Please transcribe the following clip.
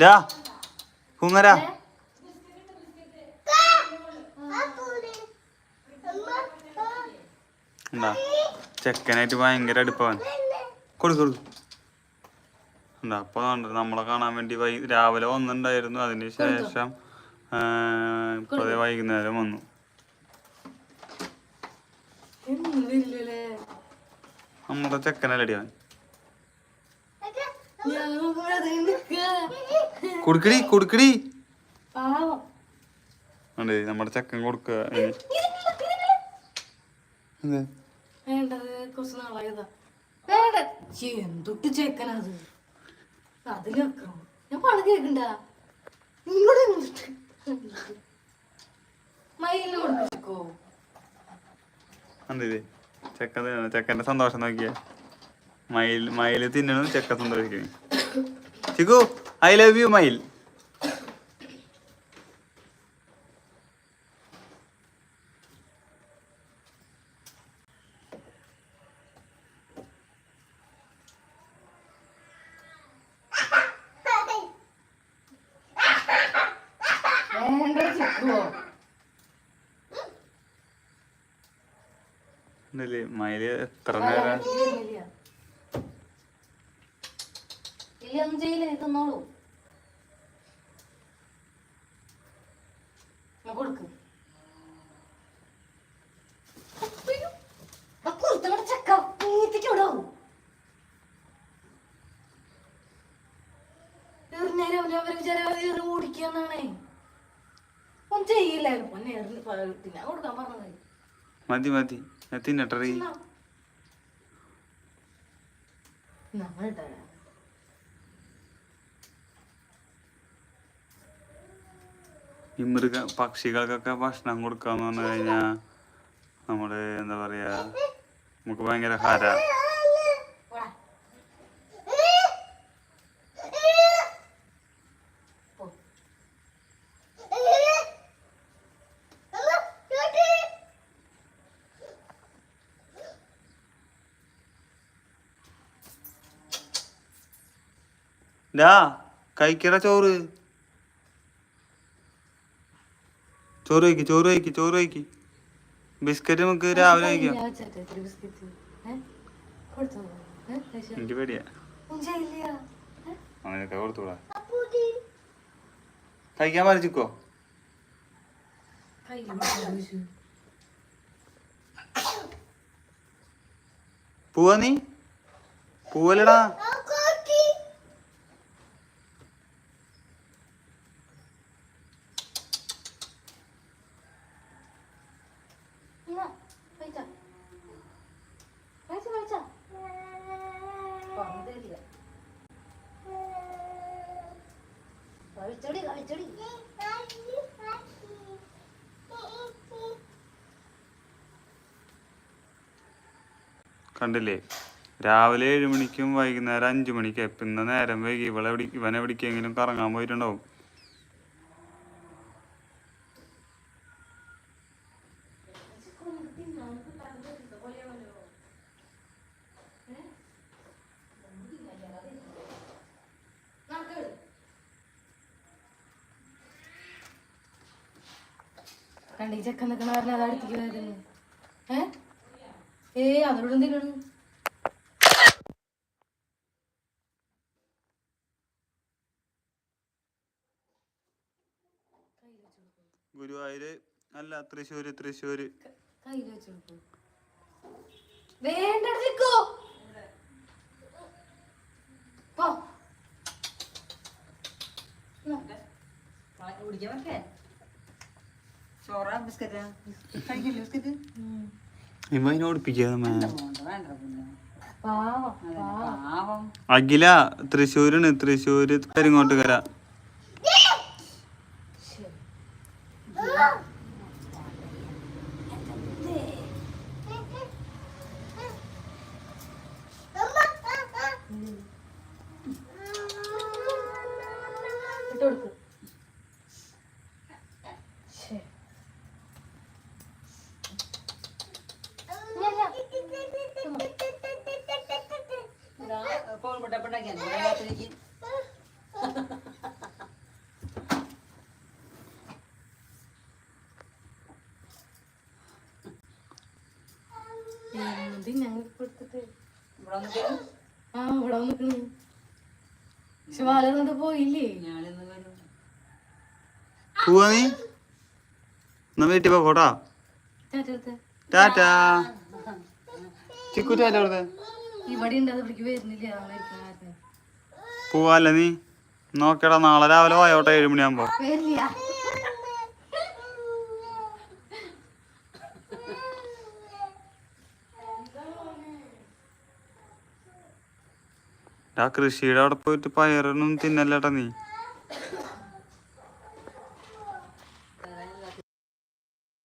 ഡാ കുങ്ങരാ. ഉണ്ടാ ചെക്കനായിട്ട് ഭയങ്കര അടുപ്പാണ് കൊടുക്ക് കൊടുക്ക്. ഉണ്ടാ നമ്മളെ കാണാൻ വേണ്ടി വൈ രാവിലെ വന്നിട്ടുണ്ടായിരുന്നു അതിന് ശേഷം ആ, ഇപ്പൊ ദേ വൈകുന്നേരം വന്നു. നമ്മുടെ ചെക്കനല്ലടി അവൻ ഞാൻ ഇവിടെ നിൽക്കാ. കൊടുക്കടി കൊടുക്കടി. ഉണ്ട് നമ്മുടെ ചക്കൻ ചേക്കനത് ഞാൻ പണം കേക്കണ്ട. കൊടുക്കോ? ചെക്കൻ. ചെക്കന്റെ സന്തോഷം നോക്കിയ. മയിൽ മയിൽ തിന്നണു ചെക്കൻ സന്തോഷിക്കുന്നു ചിക്കു ഐ ലവ് യു മയിൽ എന്തല്ലേ മയിൽ എത്ര നേരം? ഇല്ല ഒന്നും ചെയ്യില്ല. നീ തിന്നോളൂ എന്നാ കൊടുക്ക് കുരുത്തങ്ങടെ നമ്മൾ ഈ മൃഗ പക്ഷികൾക്കൊക്കെ ഭക്ഷണം കൊടുക്കാന്ന് പറഞ്ഞു കഴിഞ്ഞാ നമ്മൾ എന്താ പറയാ നമുക്ക് ഭയങ്കര ഹര. ഡാ കഴിക്കട ചോറ് ചോറ് കഴിക്ക് ചോറ് കഴിക്ക് ചോറ് കഴിക്ക്. ബിസ്ക്കറ്റ് നമുക്ക് രാവിലെ കഴിക്കാം? എനിക്ക് പേടിയാ? അങ്ങനെയൊക്കെ കൊടുത്തൂടാ കഴിക്കാൻ പറിച്ചിക്കോ കയ്യിൽ പോവാ നീ? പോവല്ലടാ. കഴിച്ചോടി, കഴിച്ചോടി. കണ്ടില്ലേ? രാവിലെ ഏഴ് മണിക്കും വൈകുന്നേരം അഞ്ചു മണിക്കും. ഇന്ന് നേരം വൈകി. ഇവളെ ഇവനെ എവിടേക്കെങ്കിലും കറങ്ങാൻ പോയിട്ടുണ്ടാവും. കണ്ടി ചെക്കൻ നിൽക്കണ പറഞ്ഞ അത് അടുത്തേക്ക് വരുന്നു ഏ? ഏ അവരോട് എന്തെങ്കിലും ഗുരുവായൂര് അല്ല തൃശ്ശൂര് തൃശ്ശൂര്. കയ്യിൽ വെച്ച് കൊടുക്കും. വേണ്ട ചിക്കോ പോ. കുടിക്കാൻ പറ്റേ ചോറ ബിസ്ക്കറ്റാ? കഴിക്കില്ല ബിസ്ക്കറ്റ്? അഖില തൃശ്ശൂരാണ് തൃശ്ശൂര് കരിങ്ങോട്ടുകര കര. കൊടുക്ക്. പൊട്ടപ്പുണ്ടാക്കിയാണ് രാത്രിക്ക്? ഇത് ഞങ്ങൾക്ക് കൊടുത്തിട്ട്? ഇവിടെ വന്നിട്ട്? ആ ഇവിടെ വന്നിട്ട് പക്ഷെ വളർന്നിട്ട് പോയില്ലേ? ഞാനിന്ന് വരും. പോവാ നീ? നമ്മ വീട്ടിൽ പോകോട്ടാ ടാറ്റാ ചിക്കു ടാറ്റ. കൊടുത്തേ ഇവിടെ ഉണ്ട് അത് ഇവിടേക്ക് വരുന്നില്ല. അവിടെ പോവാല്ലേ നീ? നോക്കടാ നാളെ രാവിലെ വായോട്ടെ ഏഴ് മണിയാകുമ്പോ വരില്ല. ആ കൃഷിയുടെ അവിടെ പോയിട്ട് പയറൊന്നും തിന്നല്ലേട്ടാ നീ?